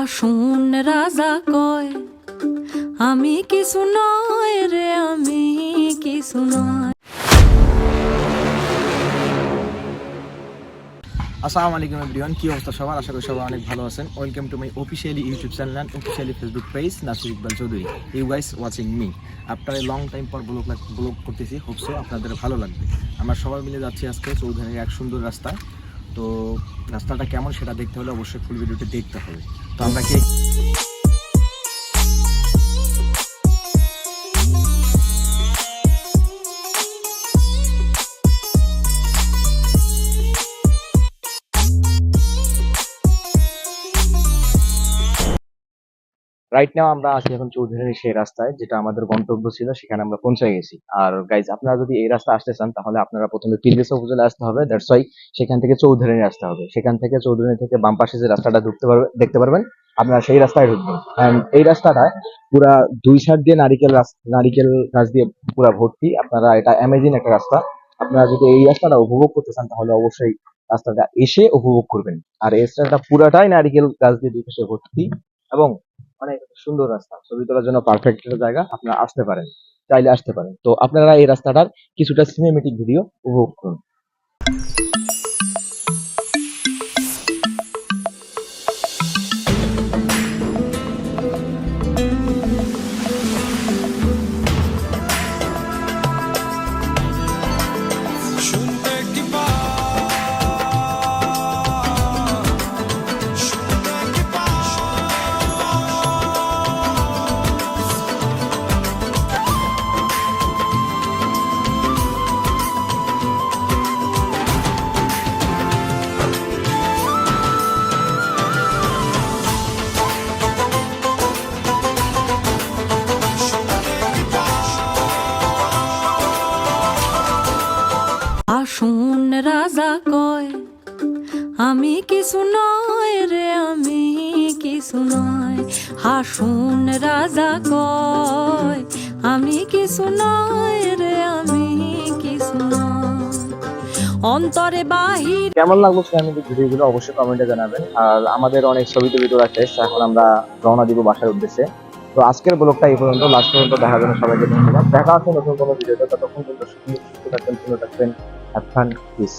আসুন রাজা কয়, আমি কিছু নয় রে, আমি কিছু নয়। আসসালামু আলাইকুম এভরিওয়ান কি অবস্থা সবার? আশা করি সবাই অনেক ভালো আছেন। Welcome to my officially YouTube channel and officially Facebook page Nasir Iqbal Chowdhury you guys watching me after long time পর ব্লগ ব্লগ করতেছি হোপসো আপনাদের ভালো লাগবে। আমরা সবাই মিলে যাচ্ছি আজকে চৌধুরীর এক সুন্দর রাস্তা। তো রাস্তাটা কেমন সেটা দেখতে হলে অবশ্যই ফুল ভিডিওটি দেখতে হবে। তো আমরা কি রাইট নাও আমরা আছি এখন চৌধুরীর সেই রাস্তায়, যেটা আমাদের গন্তব্য ছিল, সেখানে আমরা পৌঁছে গেছি। আর গাইজ আপনারা যদি এই রাস্তা আসতে চান, তাহলে আপনারা প্রথমে পীরগেছা উপজেলা আসতে হবে। দ্যাটস ওয়াই সেখান থেকে চৌধুরী আসতে হবে। সেখান থেকে চৌধুরী থেকে বাম পাশে যে রাস্তাটা ঢুকতে পারবে, দেখতে পারবেন, আপনারা সেই রাস্তায় ঢুকবেন। এই রাস্তাটায় পুরা দুই সাইড দিয়ে নারিকেল নারিকেল গাছ দিয়ে পুরা ভর্তি। আপনারা এটা অ্যামেজিং একটা রাস্তা। আপনারা যদি এই রাস্তাটা উপভোগ করতে চান, তাহলে অবশ্যই রাস্তাটা এসে উপভোগ করবেন। আর এই রাস্তাটা পুরাটাই নারিকেল গাছ দিয়ে দুই পাশে ভর্তি। এবং অনেক সুন্দর রাস্তা। ছবি তোলার জন্য পারফেক্ট একটা জায়গা আপনারা আসতে পারেন, চাইলে আসতে পারেন। তো আপনারা এই রাস্তাটার কিছুটা সিনেমেটিক ভিডিও উপভোগ করুন। আমি কিছু নয় রে, আমি কিছু নয়। হাসুন রাজা কয়, আমি কিছু নয় রে, আমি কিছু নয়। অন্তরে বাহির কেমন লাগল সিনেমেটিক ভিডিওগুলো অবশ্যই কমেন্টে জানাবেন। আর আমাদের অনেক ছবি টবি তোলা শেষ, এখন আমরা রওনা দিব বাসার উদ্দেশ্যে। তো আজকের ব্লগটা এই পর্যন্ত, লাস্ট পর্যন্ত দেখার জন্য সবাইকে ধন্যবাদ। দেখা হচ্ছে নতুন কোনো ভিডিওতে, ততক্ষণ পর্যন্ত সুস্থ থাকবেন, সুন্দর থাকবেন হ্যাভ ফান পিস